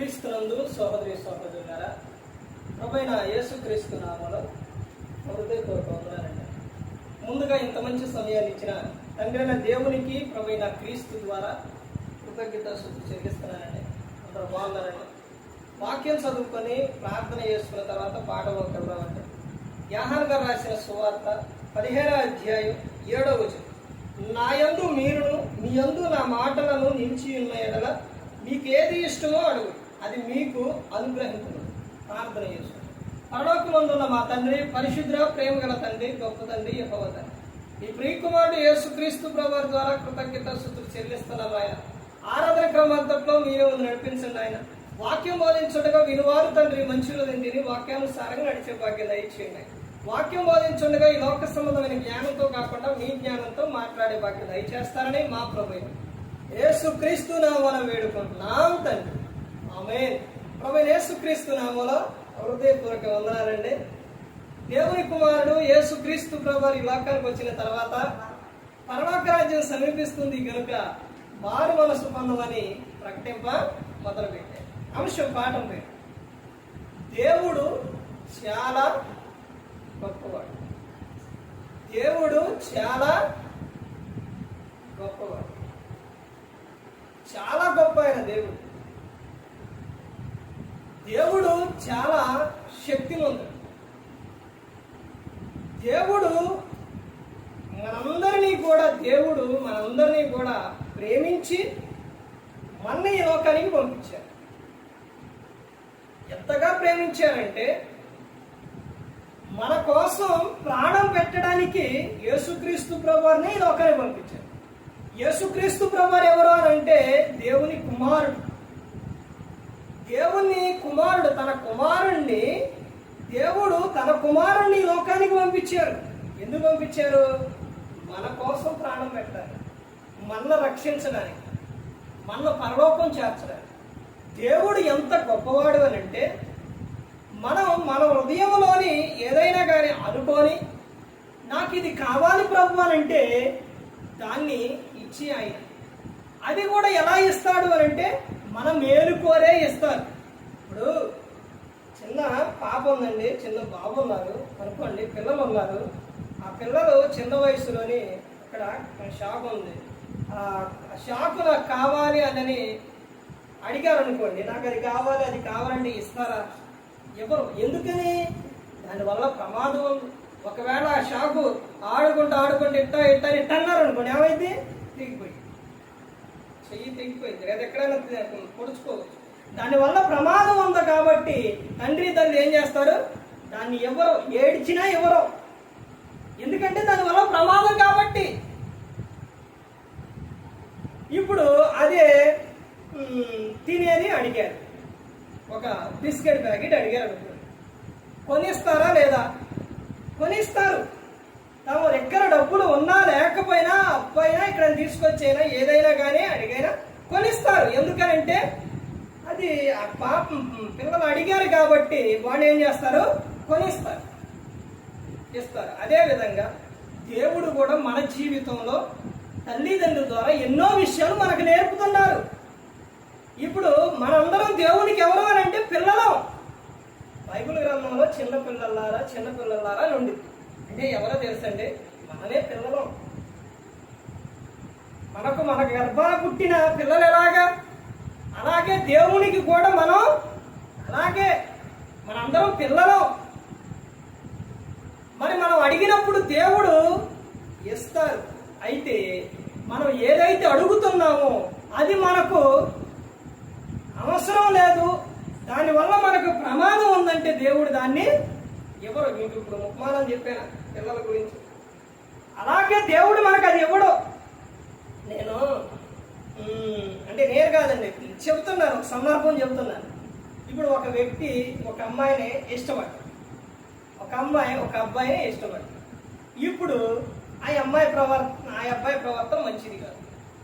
క్రీస్తునందు సహోదరి సహోదరులారా ప్రభైన యేసుక్రీస్తు నామలో హృదయపూర్వక వందనాలండి. ముందుగా ఇంత మంచి సమయాన్ని ఇచ్చిన తండ్రైన దేవునికి ప్రభైన క్రీస్తు ద్వారా కృతజ్ఞత శుద్ధి చెల్లిస్తున్నానండి. అందరూ బాగున్నారండి. వాక్యం చదువుకొని ప్రార్థన చేసుకున్న తర్వాత పాట ఒకటి యాహాన్ గారు రాసిన సువార్త పదిహేడవ అధ్యాయం ఏడవ వచనం. నా యందు మీరును మీ యందు నా మాటలను నిలిచి ఉన్న ఎడల మీకు ఏది ఇష్టమో అడుగు. అది మీకు అనుగ్రహించను ప్రార్థన చేసుకుని పరలోకమందున్న మా తండ్రి పరిశుద్ర ప్రేమ గల తండ్రి గొప్ప తండ్రి యహోవ తండ్రి. ఈ ప్రియకుమారుడు యేసుక్రీస్తు ప్రభు ద్వారా కృతజ్ఞత స్థుతులు చెల్లిస్తున్నాం ఆయన. ఆరాధన క్రమంతట్లో మీరే ముందు నడిపించండి ఆయన. వాక్యం బోధించుండగా వినువారు తండ్రి మంచులు తిని వాక్యానుసారంగా నడిచే భాగ్యం దయచేయండి వాక్యం బోధించుండగా ఈ లోక సంబంధమైన జ్ఞానంతో కాకుండా మీ జ్ఞానంతో మాట్లాడే భాగ్యం దయచేస్తారని మా ప్రభు యేసు క్రీస్తు నామన వేడుకుంటున్నాం తండ్రి. ఆమె ప్రభు యేసుక్రీస్తు నామలో హృదయపూర్వక వందనాలండి. దేవుని కుమారుడు యేసుక్రీస్తు ప్రభు ఈ లోకానికి వచ్చిన తర్వాత పరలోక రాజ్యం సమీపిస్తుంది కనుక మారు మనసు పొందమని ప్రకటింప మొదలుపెట్టారు. అంశం పాఠం పేరు దేవుడు చాలా గొప్పవాడు. దేవుడు చాలా గొప్పవాడు. చాలా గొప్ప ఆయన దేవుడు. దేవుడు చాలా శక్తివంతుడు దేవుడు మనందరినీ కూడా దేవుడు మనందరినీ కూడా ప్రేమించి మన ఈ లోకానికి పంపించారు ఎంతగా ప్రేమించారంటే మన కోసం ప్రాణం పెట్టడానికి యేసుక్రీస్తు ప్రభువారిని ఈ లోకానికి పంపించారు యేసుక్రీస్తు ప్రభువారు ఎవరు అని అంటే దేవుని కుమారుడు. దేవుని కుమారుడు తన కుమారుణ్ణి దేవుడు తన కుమారుణ్ణి లోకానికి పంపించారు. ఎందుకు పంపించారు? మన కోసం ప్రాణం పెట్టాలి. మనల్ని రక్షించడానికి మన పరలోకం చేర్చడానికి. దేవుడు ఎంత గొప్పవాడు అని అంటే మనం మన హృదయంలోని ఏదైనా కానీ అనుకొని నాకు ఇది కావాలి ప్రభు అని అంటే దాన్ని ఇచ్చి ఆయన. అది కూడా ఎలా ఇస్తాడు అని అంటే మన మేలు కోరే ఇస్తారు. ఇప్పుడు చిన్న పాప ఉందండి చిన్న బాబు ఉన్నారు అనుకోండి పిల్లలు ఉన్నారు. ఆ పిల్లలు చిన్న వయసులోని ఇక్కడ షాక్ ఉంది. ఆ షాకు నాకు కావాలి అని అడిగారు అనుకోండి నాకు అది కావాలి అది కావాలంటే ఇస్తారా? ఎవరు? ఎందుకని? దానివల్ల ప్రమాదం ఒకవేళ ఆ షాపు ఆడుకుంటూ ఆడుకుంటూ ఇట్టా ఇట్టా ఇట్టన్నారు అనుకోండి ఏమైంది? చెయ్యి తెగిపోయింది లేదా ఎక్కడైనా పొడుచుకోవచ్చు. దానివల్ల ప్రమాదం ఉంది కాబట్టి తండ్రి తల్లి ఏం చేస్తారు? దాన్ని ఎవరు ఏడ్చినా ఎవరు. ఎందుకంటే దానివల్ల ప్రమాదం కాబట్టి. ఇప్పుడు అదే తినేది అడిగారు. ఒక బిస్కెట్ ప్యాకెట్ అడిగారు అనుకోండి. కొనిస్తారా లేదా? కొనిస్తారు. తమ దగ్గర డబ్బులు ఉన్నా లేకపోయినా అప్పైనా ఇక్కడ తీసుకొచ్చైనా ఏదైనా కానీ అడిగైనా కొనిస్తారు. ఎందుకనంటే అది ఆ పాప పిల్లలు అడిగారు కాబట్టి వాళ్ళు ఏం చేస్తారు? కొనిస్తారు. ఇస్తారు. అదేవిధంగా దేవుడు కూడా మన జీవితంలో తల్లిదండ్రుల ద్వారా ఎన్నో విషయాలు మనకు నేర్పుతున్నారు. ఇప్పుడు మనందరం దేవునికి ఎవరు అని అంటే పిల్లలం. బైబిల్ గ్రంథంలో చిన్న పిల్లలారా చిన్న పిల్లలారా అని అంటే ఎవరో తెలుసండి? మనమే పిల్లలం. మనకు మన గర్భాన పుట్టిన పిల్లలు ఎలాగా? అలాగే దేవునికి కూడా మనం అలాగే మనందరం పిల్లలం. మరి మనం అడిగినప్పుడు దేవుడు ఇస్తారు. అయితే మనం ఏదైతే అడుగుతున్నామో అది మనకు అవసరం లేదు. దానివల్ల మనకు ప్రమాదం ఉందంటే దేవుడు దాన్ని ఎవరు? మీకు ఇప్పుడు ముఖ్యమానం చెప్పాను. పిల్లల గురించి. అలాగే దేవుడు మనకు అది ఇవ్వడు. నేను అంటే నేను కాదండి చెబుతున్నాను ఒక సందర్భం చెబుతున్నాను. ఇప్పుడు ఒక వ్యక్తి ఒక అమ్మాయిని ఇష్టపడ్డాడు. ఒక అమ్మాయి ఒక అబ్బాయిని ఇష్టపడ్డాడు. ఇప్పుడు ఆ అమ్మాయి ప్రవర్తన ఆ అబ్బాయి ప్రవర్తన మంచిది కాదు.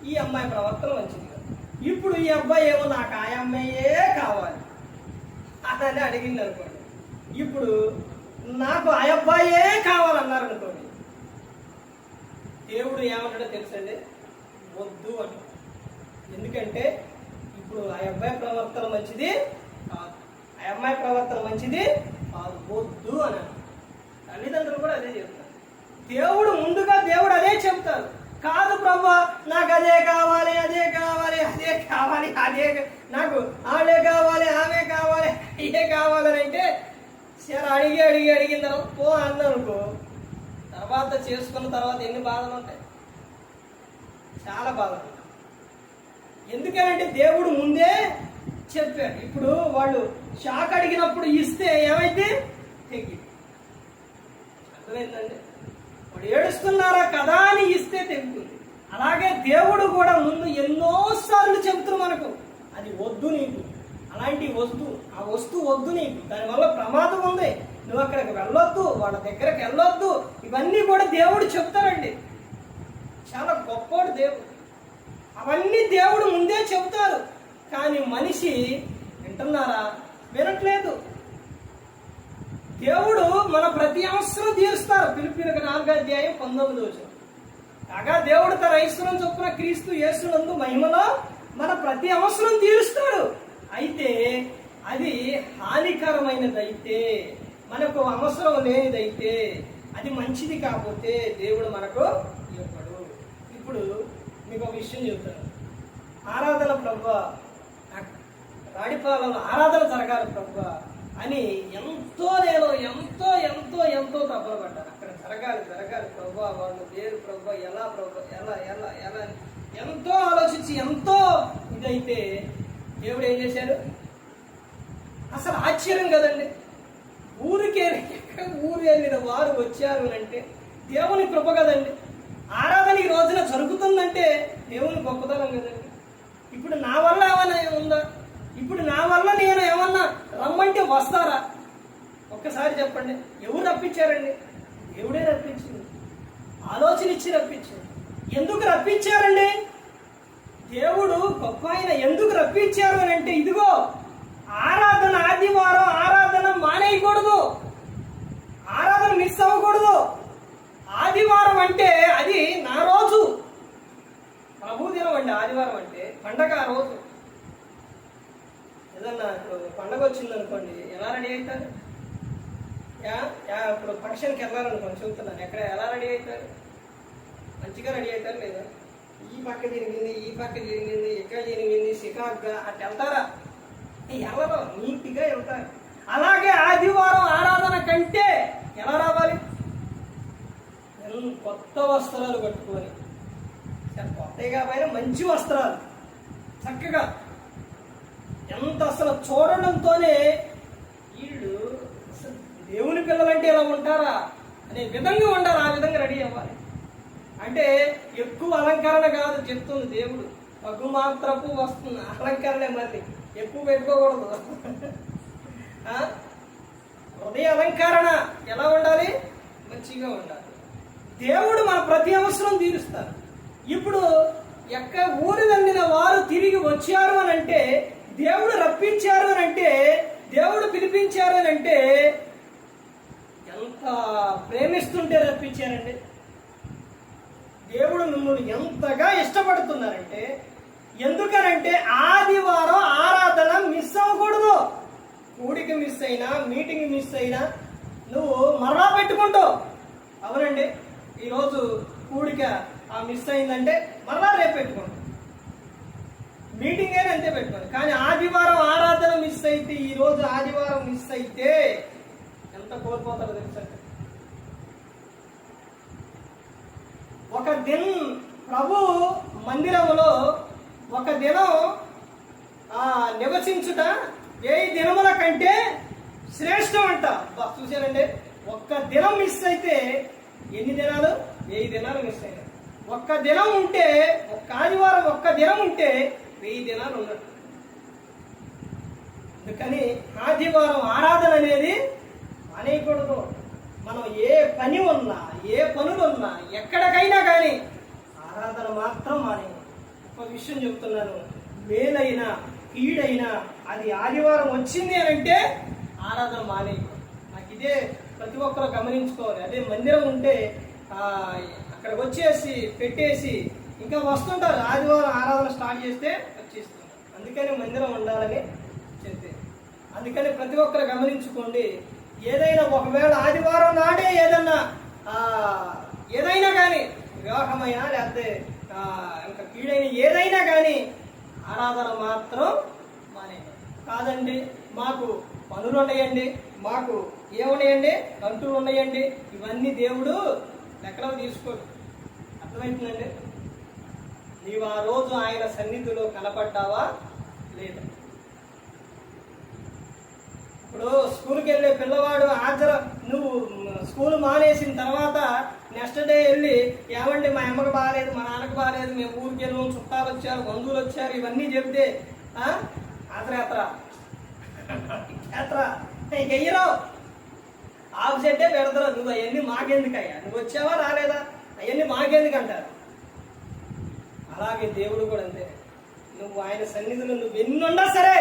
ఈ అమ్మాయి ప్రవర్తన మంచిది కాదు. ఇప్పుడు ఈ అబ్బాయి ఏమో నాకు ఆ అమ్మాయే కావాలి. అతన్ని అడిగింది అనుకోండి ఇప్పుడు నాకు ఆ అబ్బాయే కావాలన్నారు అనుకోండి. దేవుడు ఏమంటాడో తెలుసండి? వద్దు అని ఎందుకంటే ఇప్పుడు ఆ అబ్బాయి ప్రవర్తన మంచిది కాదు. ఆ అమ్మాయి ప్రవర్తన మంచిది కాదు. వద్దు అని అన్నారు. తల్లిదండ్రులు కూడా అదే చెప్తారు. దేవుడు ముందుగా దేవుడు అదే చెప్తారు. కాదు ప్రభా నాకు అదే కావాలి అదే కావాలి అదే కావాలి అదే నాకు ఆడే కావాలి ఆమె కావాలి ఇదే కావాలని అంటే సరే అడిగి అడిగి అడిగిన తర్వాత పో అందనుకో తర్వాత చేసుకున్న తర్వాత ఎన్ని బాధలు ఉంటాయి? చాలా బాధలు ఎందుకంటే ఎందుకనంటే దేవుడు ముందే చెప్పాడు. ఇప్పుడు వాళ్ళు షాక్ అడిగినప్పుడు ఇస్తే ఏమైతే? తెగి. అర్థమైందండి? వాడు ఏడుస్తున్నారా కదా అని ఇస్తే తెగుతుంది. అలాగే దేవుడు కూడా ముందు ఎన్నోసార్లు చెబుతున్నారు మనకు. అది వద్దు నీకు. అలాంటి వస్తువు ఆ వస్తువు వద్దు నీకు దానివల్ల ప్రమాదం ఉంది. నువ్వు అక్కడికి వెళ్ళొద్దు వాళ్ళ దగ్గరకు వెళ్ళొద్దు. ఇవన్నీ కూడా దేవుడు చెప్తారండి చాలా గొప్పోడు దేవుడు. అవన్నీ దేవుడు ముందే చెబుతారు కానీ మనిషి వింటున్నారా? వినట్లేదు. దేవుడు మన ప్రతి అవసరం తీరుస్తారు. పిలిపిలకు నాలుగో అధ్యాయం పంతొమ్మిది వచ్చిన కాగా దేవుడు తన ఐశ్వర్యం చొప్పున క్రీస్తు యేసునందు మహిమలో మన ప్రతి అవసరం తీరుస్తాడు. అయితే అది హానికరమైనదైతే మనకు అవసరం లేనిదైతే అది మంచిది కాకపోతే దేవుడు మనకు ఇవ్వడు. ఇప్పుడు మీకు ఒక విషయం చెప్తాను. ఆరాధన ప్రభు రాడిపాలలో ఆరాధన జరగాలి ప్రభు అని ఎంతో నేను ఎంతో ఎంతో ఎంతో తపన పడ్డాను అక్కడ జరగాలి జరగాలి ప్రభు వాళ్ళు లేరు ప్రభు ఎలా ప్రభు ఎలా ఎలా ఎలా ఎంతో ఆలోచించి ఎంతో ఇదైతే దేవుడు ఏం చేశాడు? అసలు ఆశ్చర్యం కదండి. ఊరికే ఊరు వెళ్ళిన వారు వచ్చారు అంటే దేవుని కృప కదండి. ఆరాధన ఈ రోజున జరుగుతుందంటే దేవుని గొప్పతనం కదండి. ఇప్పుడు నా వల్ల ఏమైనా ఉందా? ఇప్పుడు నా వల్ల నేను ఏమన్నా రమ్మంటే వస్తారా? ఒక్కసారి చెప్పండి. ఎవరు రప్పించారండి? దేవుడే రప్పించింది. ఆలోచన ఇచ్చి రప్పించారు ఎందుకు రప్పించారండి? దేవుడు గొప్ప ఆయన ఎందుకు రప్పించారు అని అంటే ఇదిగో ఆరాధన ఆదివారం ఆరాధన మానేయకూడదు. ఆరాధన మిస్ అవ్వకూడదు. ఆదివారం అంటే అది నా రోజు. ప్రభుదినం అండి ఆదివారం అంటే పండగ ఆ రోజు. ఏదన్నా ఇప్పుడు పండగ వచ్చింది అనుకోండి ఎలా రెడీ అవుతారు? యా యా ఇప్పుడు ఫంక్షన్కి వెళ్ళాలనుకోండి చెబుతున్నాను ఎక్కడ ఎలా రెడీ అవుతారు? మంచిగా రెడీ అవుతారు లేదా? ఈ పక్క జరిగింది ఈ పక్క జరిగింది ఇక్కడ జరిగింది సికాగ్గా అట్లా వెళ్తారా? ఎవరో? నీట్గా వెళ్తారు. అలాగే ఆదివారం ఆరాధన కంటే ఎలా రావాలి? కొత్త వస్త్రాలు కట్టుకొని. కొత్తవి కాబట్టి మంచి వస్త్రాలు. చక్కగా. ఎంత అసలు చూడడంతోనే వీళ్ళు అసలు దేవుని పిల్లలంటే ఇలా ఉంటారా? అనే విధంగా ఉండాలి ఆ విధంగా రెడీ అవ్వాలి. అంటే ఎక్కువ అలంకరణ కాదు చెప్తుంది దేవుడు. పగ్గు మాత్రపు వస్తుంది అలంకరణే మళ్ళీ ఎక్కువ పెట్టుకోకూడదు. హృదయ అలంకరణ ఎలా ఉండాలి? మంచిగా ఉండాలి. దేవుడు మన ప్రతి అవసరం తీరుస్తారు ఇప్పుడు ఎక్క ఊరు వెళ్ళిన వారు తిరిగి వచ్చారు అని అంటే దేవుడు రప్పించారు అని అంటే దేవుడు పిలిపించారు అని అంటే ఎంత ప్రేమిస్తుంటే రప్పించారండి. దేవుడు మిమ్మల్ని ఎంతగా ఇష్టపడుతున్నారంటే ఎందుకనంటే ఆదివారం ఆరాధన మిస్ అవ్వకూడదు. కూడికి మిస్ అయినా మీటింగ్ మిస్ అయినా నువ్వు మరలా పెట్టుకుంటావు. అవునండి ఈరోజు కూడిక ఆ మిస్ అయిందంటే మరలా రేపు పెట్టుకుంటావు మీటింగ్ అయినా అంతే పెట్టుకోండి కానీ ఆదివారం ఆరాధన మిస్ అయితే ఈరోజు ఆదివారం మిస్ అయితే ఎంత కోల్పోతారో తెలుసా ఒక దిన్ ప్రభు మందిరములో ఒక దినం నివసించుట ఏ దినముల కంటే శ్రేష్టం అంట. చూసారండి ఒక్క దినం మిస్ అయితే ఎన్ని దినాలు? వెయ్యి దినాలు మిస్ అయినాయి ఒక్క దినం ఉంటే ఒక్క ఆదివారం ఒక్క దినం ఉంటే వెయ్యి దినాలు ఉన్నట్టు అందుకని ఆదివారం ఆరాధన అనేది మానేయకూడదు. మనం ఏ పని ఉన్నా ఏ పనులు ఉన్నా ఎక్కడికైనా కానీ ఆరాధన మాత్రం మానేయకూడదు ఒక విషయం చెప్తున్నాను. మేలైనా కీడైనా అది ఆదివారం వచ్చింది అని అంటే ఆరాధన మానేయకూడదు నాకు ఇదే ప్రతి ఒక్కరు గమనించుకోవాలి. అదే మందిరం ఉంటే అక్కడికి వచ్చేసి పెట్టేసి ఇంకా వస్తుంటారు. ఆదివారం ఆరాధన స్టార్ట్ చేస్తే వచ్చేస్తుంటారు అందుకని మందిరం ఉండాలని చెప్పి. అందుకని ప్రతి ఒక్కరు గమనించుకోండి. ఏదైనా ఒకవేళ ఆదివారం నాడే ఏదన్నా ఏదైనా కానీ వివాహమైనా లేకపోతే ఇంకా కీడైన ఏదైనా కానీ ఆరాధన మాత్రం మానే. కాదండి మాకు పనులు ఉన్నాయండి మాకు ఏమున్నాయండి కంటులు ఉన్నాయండి. ఇవన్నీ దేవుడు ఎక్కడో తీసుకోడు. అర్థమవుతుందండి నీవు ఆ రోజు ఆయన సన్నిధిలో కనపడ్డావా? లేదా? ఇప్పుడు స్కూల్కి వెళ్ళే పిల్లవాడు హాజరు నువ్వు స్కూల్ మానేసిన తర్వాత నెక్స్ట్ డే వెళ్ళి ఏమండి మా అమ్మకి బాగాలేదు మా నాన్నకి బాగాలేదు మేము ఊరికి వెళ్ళాము చుట్టాలు వచ్చారు బంధువులు వచ్చారు ఇవన్నీ చెప్తే ఆత్రయాత్ర యాత్ర. ఎయ్యరు ఆబ్సెంటే పెడతారు. నువ్వు అవన్నీ మాకెందుకయ్యా? నువ్వు వచ్చావా రాలేదా? అవన్నీ మాకెందుకు అంటారు అలాగే దేవుడు కూడా అంతే. నువ్వు ఆయన సన్నిధిలో నువ్వు ఎన్నున్నా సరే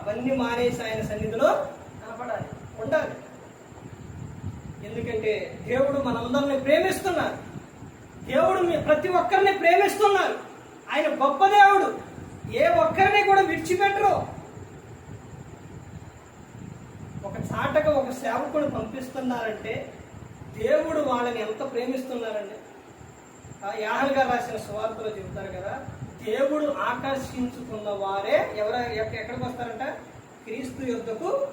అవన్నీ మానేసి ఆయన సన్నిధిలో కనపడాలి ఉండాలి. ఎందుకంటే దేవుడు మనందరిని ప్రేమిస్తున్నారు. దేవుడు మీ ప్రతి ఒక్కరిని ప్రేమిస్తున్నారు. ఆయన గొప్ప దేవుడు. ఏ ఒక్కరిని కూడా విడిచిపెట్టరు. ఒక చాటగా ఒక సేవకుడు పంపిస్తున్నారంటే దేవుడు వాళ్ళని ఎంత ప్రేమిస్తున్నారండి? ఆ గారు రాసిన సువార్తలో చెబుతారు కదా దేవుడు ఆకర్షించుకున్న వారే ఎవర ఎక్కడికి వస్తారంట? క్రీస్తు యుద్ధకు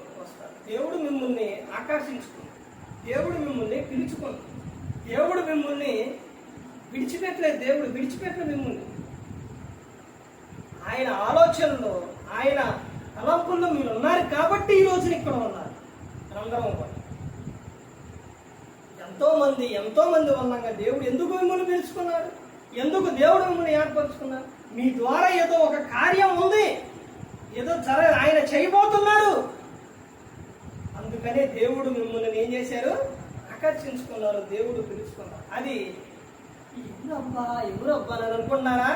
దేవుడు మిమ్మల్ని ఆకర్షించుకుంది. దేవుడు మిమ్మల్ని పిలుచుకుంది. దేవుడు మిమ్మల్ని విడిచిపెట్టలేదు. దేవుడు విడిచిపెట్టలేదు మిమ్మల్ని. ఆయన ఆలోచనలో ఆయన తలంపుల్లో మీరు ఉన్నారు కాబట్టి ఈ రోజున ఇక్కడ ఉన్నారు. మనందరం ఎంతో మంది ఎంతో మంది ఉన్నాగా దేవుడు ఎందుకు మిమ్మల్ని పిలుచుకున్నాడు ఎందుకు దేవుడు మిమ్మల్ని ఏర్పరచుకున్నాడు మీ ద్వారా ఏదో ఒక కార్యం ఉంది. ఏదో జర ఆయన చేయబోతున్నాడు. అందుకనే దేవుడు మిమ్మల్ని ఏం చేశారు? ఆకర్షించుకున్నారు. దేవుడు పిలుచుకున్నారు. అది ఎవరబ్బా ఎవరబ్బా అని అనుకున్నారా?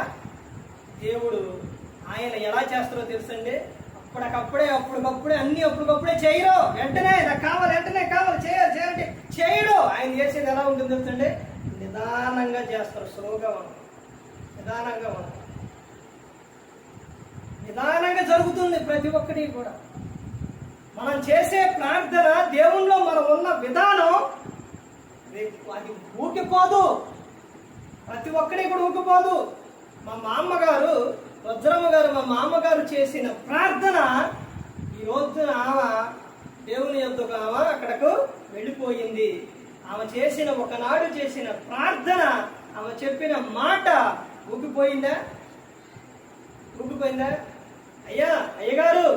దేవుడు ఆయన ఎలా చేస్తారో తెలుసండి? అప్పటికప్పుడే అప్పటికప్పుడే అన్ని అప్పటికప్పుడే చేయరు. వెంటనే నాకు కావాలి వెంటనే కావాలి చేయాలి చేయాలంటే చేయడు. ఆయన చేసేది ఎలా ఉంటుంది తెలుసండి? నిదానంగా చేస్తారు స్లోగా మనం నిదానంగా మనం నిదానంగా జరుగుతుంది ప్రతి ఒక్కటి కూడా. మనం చేసే ప్రార్థన దేవుణ్ణిలో మనం ఉన్న విధానం అది ఊకిపోదు ప్రతి ఒక్కడి కూడా ఊకిపోదు మా మామగారు వజ్రమ్మ గారు మా మామగారు చేసిన ప్రార్థన ఈ రోజున ఆమె దేవుని యొద్దకు ఆమె అక్కడకు వెళ్ళిపోయింది. ఆమె చేసిన ఒకనాడు చేసిన ప్రార్థన ఆమె చెప్పిన మాట ఊగిపోయిందా? ఊగిపోయిందా? అయ్యా అయ్యగారు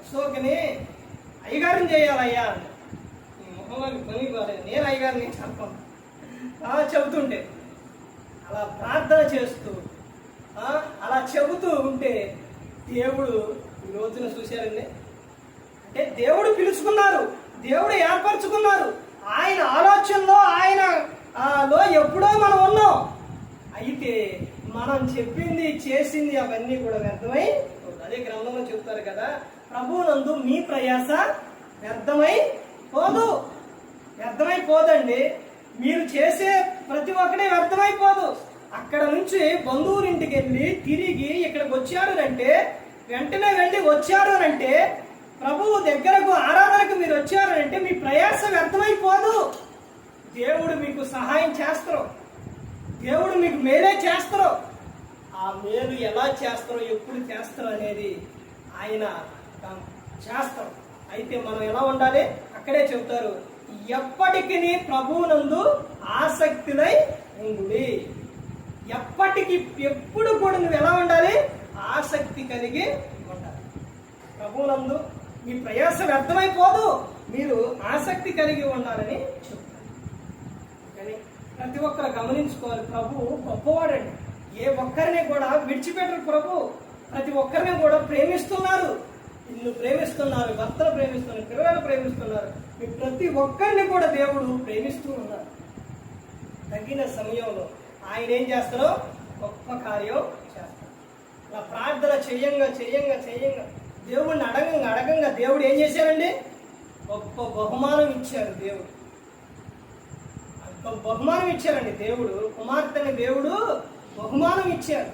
అశోక్ని అయ్యగారిని చేయాలయ్యా అంది. మొహంలోకి పని బాలేదు. నేను అయ్యగారిని చెప్పను. అలా చెబుతుంటే అలా ప్రార్థన చేస్తూ అలా చెబుతూ ఉంటే దేవుడు ఈ రోజున చూశారండి. అంటే దేవుడు పిలుచుకున్నారు. దేవుడు ఏర్పరచుకున్నారు. ఆయన ఆలోచనలో ఆయన ఆ, లో ఎప్పుడో మనం ఉన్నాం. అయితే మనం చెప్పింది చేసింది అవన్నీ కూడా వ్యర్థమై అదే గ్రంథంలో చెప్తారు కదా ప్రభువునందు మీ ప్రయాస వ్యర్థమై పోదు. వ్యర్థమైపోదండి మీరు చేసే ప్రతి ఒక్కడే వ్యర్థమైపోదు అక్కడ నుంచి బంధువులింటికి వెళ్ళి తిరిగి ఇక్కడికి వచ్చారు అంటే వెంటనే వెళ్ళి వచ్చారు అంటే ప్రభువు దగ్గరకు ఆరాధనకు మీరు వచ్చారు అంటే మీ ప్రయాస వ్యర్థమైపోదు దేవుడు మీకు సహాయం చేస్తారు. దేవుడు మీకు మేలే చేస్తారు. ఆ మేలు ఎలా చేస్తారో ఎప్పుడు చేస్తారో అనేది ఆయన తాను చేస్తాం. అయితే మనం ఎలా ఉండాలి? అక్కడే చెబుతారు. ఎప్పటికీ ప్రభువునందు ఆసక్తులై ఉండి ఎప్పటికి ఎప్పుడు కూడా నువ్వు ఎలా ఉండాలి? ఆసక్తి కలిగి ఉండాలి. ప్రభువునందు మీ ప్రయాస వ్యర్థమైపోదు. మీరు ఆసక్తి కలిగి ఉండాలని చెప్తారు. కానీ ప్రతి ఒక్కరు గమనించుకోవాలి. ప్రభు గొప్పవాడండి. ఏ ఒక్కరిని కూడా విడిచిపెట్టరు ప్రభు. ప్రతి ఒక్కరిని కూడా ప్రేమిస్తున్నారు. ఇల్లు ప్రేమిస్తున్నారు భర్తలు ప్రేమిస్తున్నారు పిల్లలు ప్రేమిస్తున్నారు. మీ ప్రతి ఒక్కరిని కూడా దేవుడు ప్రేమిస్తూ ఉన్నారు. తగిన సమయంలో ఆయన ఏం చేస్తారో గొప్ప కార్యం చేస్తారు నా ప్రార్థన చెయ్యంగా చెయ్యంగా చెయ్యంగా దేవుడిని అడగంగా అడగంగా దేవుడు ఏం చేశారండి గొప్ప బహుమానం ఇచ్చారు దేవుడు. అంత బహుమానం ఇచ్చారండి దేవుడు. కుమార్తెని దేవుడు బహుమానం ఇచ్చారు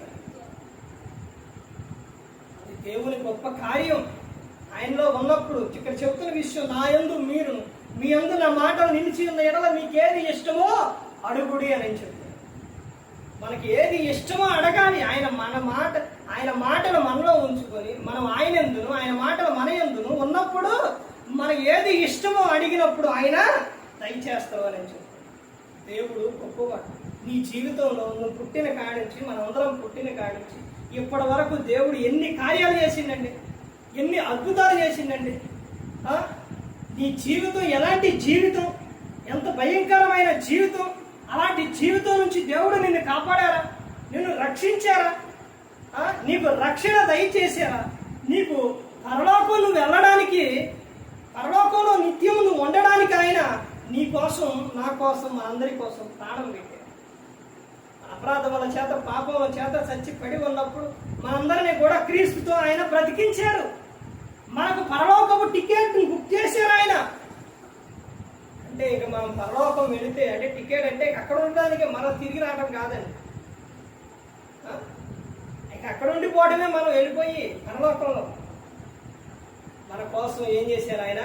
దేవుని గొప్ప కార్యం. ఆయనలో ఉన్నప్పుడు ఇక్కడ చెప్తున్న విషయం నా యందు మీరు మీ యందు నా మాటలు నిలిచి ఉన్న ఎడల మీకేది ఇష్టమో అడుగుడి అని చెప్తాడు మనకి ఏది ఇష్టమో అడగాలి. ఆయన మన మాట ఆయన మాటలు మనలో ఉంచుకొని మనం ఆయన ఎందును ఆయన మాటలు మన ఎందును ఉన్నప్పుడు మనం ఏది ఇష్టమో అడిగినప్పుడు ఆయన దయచేస్తావు అని చెప్తాడు దేవుడు గొప్పవాడు నీ జీవితంలో నువ్వు పుట్టిన కాడించి మనందరం పుట్టిన కాడించి ఇప్పటి వరకు దేవుడు ఎన్ని కార్యాలు చేసిండండి? ఎన్ని అద్భుతాలు చేసిందండి. నీ జీవితం ఎలాంటి జీవితం? ఎంత భయంకరమైన జీవితం? అలాంటి జీవితం నుంచి దేవుడు నిన్ను కాపాడారా? నిన్ను రక్షించారా? నీకు రక్షణ దయచేసారా నీకు పరలోకం నువ్వు వెళ్ళడానికి పరలోకంలో నిత్యం నువ్వు ఉండడానికి ఆయన నీ కోసం నా కోసం మా అందరి కోసం ప్రాణం పెట్టారు. అపరాధముల చేత పాపముల చేత చచ్చి పడి ఉన్నప్పుడు మనందరినీ కూడా క్రీస్తుతో ఆయన బ్రతికించారు. మనకు పరలోకము టికెట్ బుక్ చేశారు ఆయన. అంటే ఇక మనం పరలోకం వెళితే అంటే టికెట్ అంటే అక్కడ ఉండడానికి మనం తిరిగి రావడం కాదండి. ఇక అక్కడ ఉండిపోవడమే మనం వెళ్ళిపోయి పరలోకంలో. మన కోసం ఏం చేశారు ఆయన?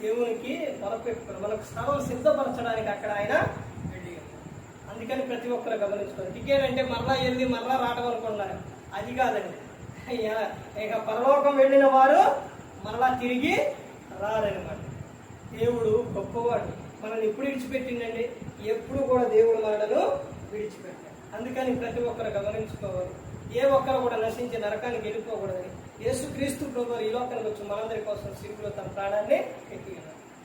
దేవునికి మొదలుపెట్టుకున్నారు మనకు స్థలం సిద్ధపరచడానికి అక్కడ ఆయన అందుకని ప్రతి ఒక్కరు గమనించుకోవాలి టికెట్ అంటే మరలా వెళ్ళి మరలా రావడం అనుకున్నారు అది కాదండి. ఇక పరలోకం వెళ్ళిన వారు మరలా తిరిగి రారనమాట దేవుడు గొప్పవాడు. మనల్ని ఎప్పుడు విడిచిపెట్టిండండి? ఎప్పుడు కూడా దేవుడు మనలను విడిచిపెట్టాడు. అందుకని ప్రతి ఒక్కరు గమనించుకోవాలి. ఏ ఒక్కరు కూడా నశించి నరకానికి వెళ్ళిపోకూడదని. యేసుక్రీస్తు ప్రభు ఈ లోకానికి వచ్చి మనందరి కోసం సిరుగులో తన ప్రాణాన్ని ఎక్కి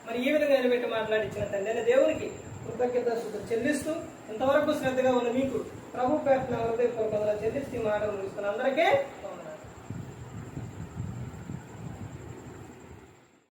మరి ఈ విధంగా నిలబెట్టి మాట్లాడించిన తండ్రి దేవునికి కృతజ్ఞత చెల్లిస్తూ ఇంతవరకు శ్రద్ధగా ఉన్న మీకు ప్రభు ప్రయత్నం హృదయపూర్వకంగా చెల్లిస్తూ మాట మాటలు ముగిస్తున్న అందరికీ